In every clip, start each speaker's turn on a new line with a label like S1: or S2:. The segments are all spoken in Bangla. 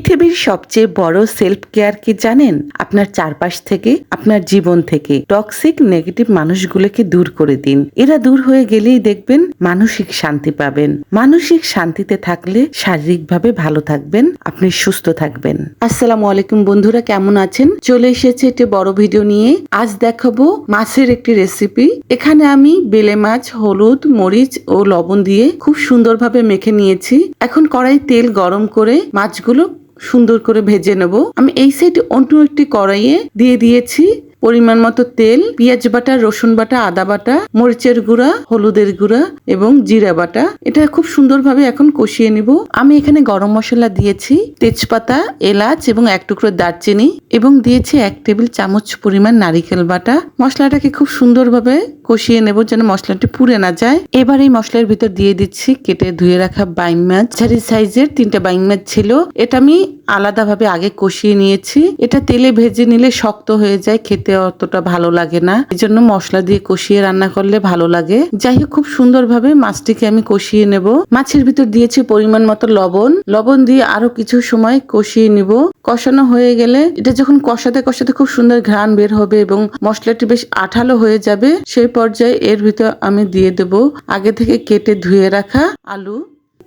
S1: পৃথিবীর সবচেয়ে বড় সেলফ কেয়ার কি জানেন? আপনার চারপাশ থেকে, আপনার জীবন থেকে। টক্সিক নেগেটিভ মানুষগুলোকে দূর করে দিন। এরা দূর হয়ে গেলেই দেখবেন মানসিক শান্তি পাবেন। মানসিক শান্তিতে থাকলে শারীরিকভাবে ভালো থাকবেন, আপনি সুস্থ থাকবেন। আসসালামু আলাইকুম বন্ধুরা, কেমন আছেন? চলে এসেছে একটি বড় ভিডিও নিয়ে। আজ দেখাবো মাছের একটি রেসিপি এখানে আমি বেলে মাছ, হলুদ, মরিচ ও লবণ দিয়ে খুব সুন্দরভাবে মেখে নিয়েছি। এখন কড়াই তেল গরম করে মাছগুলো সুন্দর করে ভেজে নেব। আমি এই সাইড অন্য একটি কড়াইয়ে দিয়ে দিয়েছি পরিমাণ মতো তেল, পেঁয়াজ বাটা, রসুন বাটা, আদা বাটা, মরিচের গুঁড়া, হলুদের গুঁড়া এবং জিরা বাটা। এটা খুব সুন্দরভাবে এখন কষিয়ে নিব। আমি এখানে গরম মশলা দিয়েছি, তেজপাতা, এলাচ এবং এক টুকরো দারচিনি এবং দিয়েছি এক টেবিল চামচ পরিমাণ নারিকেল বাটা। মশলাটাকে খুব সুন্দরভাবে কষিয়ে নেব যেন মশলাটি পুড়ে না যায়। এবার এই মশলার ভিতর দিয়ে দিচ্ছি কেটে ধুয়ে রাখা বাইং মাছ। ঝাড়ি সাইজের তিনটা বাইং মাছ ছিল। এটা আমি আলাদাভাবে আগে কষিয়ে নিয়েছি। এটা তেলে ভেজে নিলে শক্ত হয়ে যায় খেতে। অতটা ভালো লাগে না। এই জন্য মশলা দিয়ে কষিয়ে রান্না করলে ভালো লাগে। যাই হোক, খুব সুন্দরভাবে মাছটিকে আমি কষিয়ে নেব। মাছের ভিতর দিয়েছি পরিমাণ মতো লবণ। লবণ দিয়ে আরও কিছু সময় কষিয়ে নিব। কষানো হয়ে গেলে এটা যখন কষাতে কষাতে খুব সুন্দর ঘ্রাণ বের হবে এবং মশলাটি বেশ আঠালো হয়ে যাবে, সেই পর্যায়ে এর ভিতর আমি দিয়ে দেব আগে থেকে কেটে ধুয়ে রাখা আলু।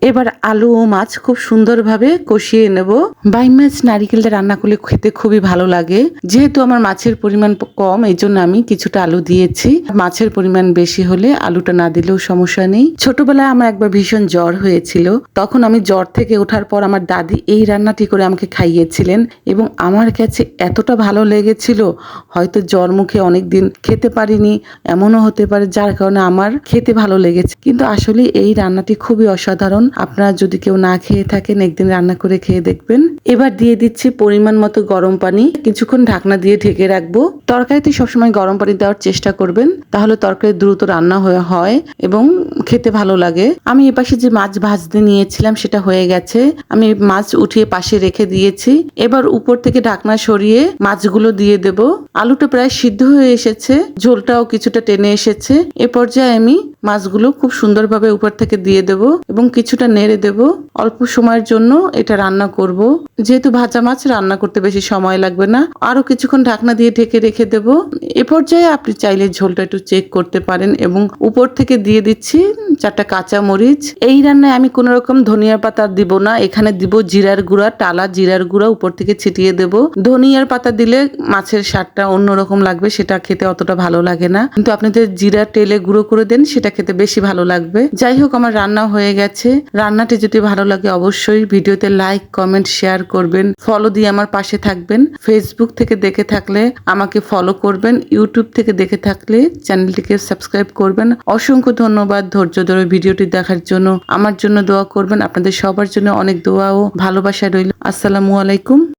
S1: এবার আলু ও মাছ খুব সুন্দরভাবে কষিয়ে নেব। বাই মাছ নারিকেলটা রান্না করলে খেতে খুবই ভালো লাগে। যেহেতু আমার মাছের পরিমাণ কম এই জন্য আমি কিছুটা আলু দিয়েছি। মাছের পরিমাণ বেশি হলে আলুটা না দিলেও সমস্যা নেই। ছোটবেলায় আমার একবার ভীষণ জ্বর হয়েছিল। তখন আমি জ্বর থেকে ওঠার পর আমার দাদি এই রান্নাটি করে আমাকে খাইয়েছিলেন এবং আমার কাছে এতটা ভালো লেগেছিল, হয়তো জ্বর মুখে অনেক দিন খেতে পারিনি, এমনও হতে পারে যার কারণে আমার খেতে ভালো লেগেছে। কিন্তু আসলে এই রান্নাটি খুবই অসাধারণ। আপনারা যদি কেউ না খেয়ে থাকেন, একদিন রান্না করে খেয়ে দেখবেন। এবার দিয়ে দিচ্ছি পরিমাণ মতো গরম পানি। কিছুক্ষণ ঢাকনা দিয়ে ঢেকে রাখব। তরকারিতে সবসময় গরম পানি দেওয়ার চেষ্টা করবেন। তাহলে তরকারি দ্রুত রান্না হয়ে হয় এবং খেতে ভালো লাগে। আমি এপাশে যে মাছ ভাজতে নিয়েছিলাম, সেটা হয়ে গেছে। আমি মাছ উঠিয়ে পাশে রেখে দিয়েছি। এবার উপর থেকে ঢাকনা সরিয়ে মাছগুলো দিয়ে দেব। আলুটা প্রায় সিদ্ধ হয়ে এসেছে। ঝোলটাও কিছুটা টেনে এসেছে। এ পর্যায়ে আমি মাছগুলো খুব সুন্দরভাবে উপর থেকে দিয়ে দেব এবং কিছুটা নেড়ে দেব। অল্প সময়ের জন্য এটা রান্না করব। যেহেতু ভাজা মাছ, রান্না করতে বেশি সময় লাগবে না। আরও কিছুক্ষণ ঢাকনা দিয়ে ঢেকে রেখে দেব। এ পর্যায়ে আপনি চাইলে ঝোলটা একটু চেক করতে পারেন এবং উপর থেকে দিয়ে দিচ্ছি চারটা কাঁচা মরিচ এই রান্নায় আমি কোনো রকম ধনিয়ার পাতা দিব না। এখানে দিব জিরার গুঁড়া, টালা জিরার গুঁড়া উপর থেকে ছিটিয়ে দেব। ধনিয়ার পাতা দিলে মাছের স্বাদটা অন্যরকম লাগবে, সেটা খেতে অতটা ভালো লাগে না। কিন্তু আপনি যদি জিরা তেলে গুঁড়ো করে দেন, সেটা খেতে বেশি ভালো লাগবে। যাই হোক, আমার রান্না হয়ে গেছে। রান্নাটি যদি ভালো লাগে অবশ্যই। ভিডিওতে লাইক কমেন্ট শেয়ার করবেন। ফলো দিয়ে আমার পাশে থাকবেন। ফেসবুক থেকে দেখে থাকলে আমাকে ফলো করবেন। ইউটিউব থেকে দেখে থাকলে চ্যানেলটিকে সাবস্ক্রাইব করবেন। অসংখ্য ধন্যবাদ ধৈর্য ধরে ভিডিওটি দেখার জন্য। আমার জন্য দোয়া করবেন। আপনাদের সবার জন্য অনেক দোয়া ও ভালোবাসা রইল। আসসালামু আলাইকুম।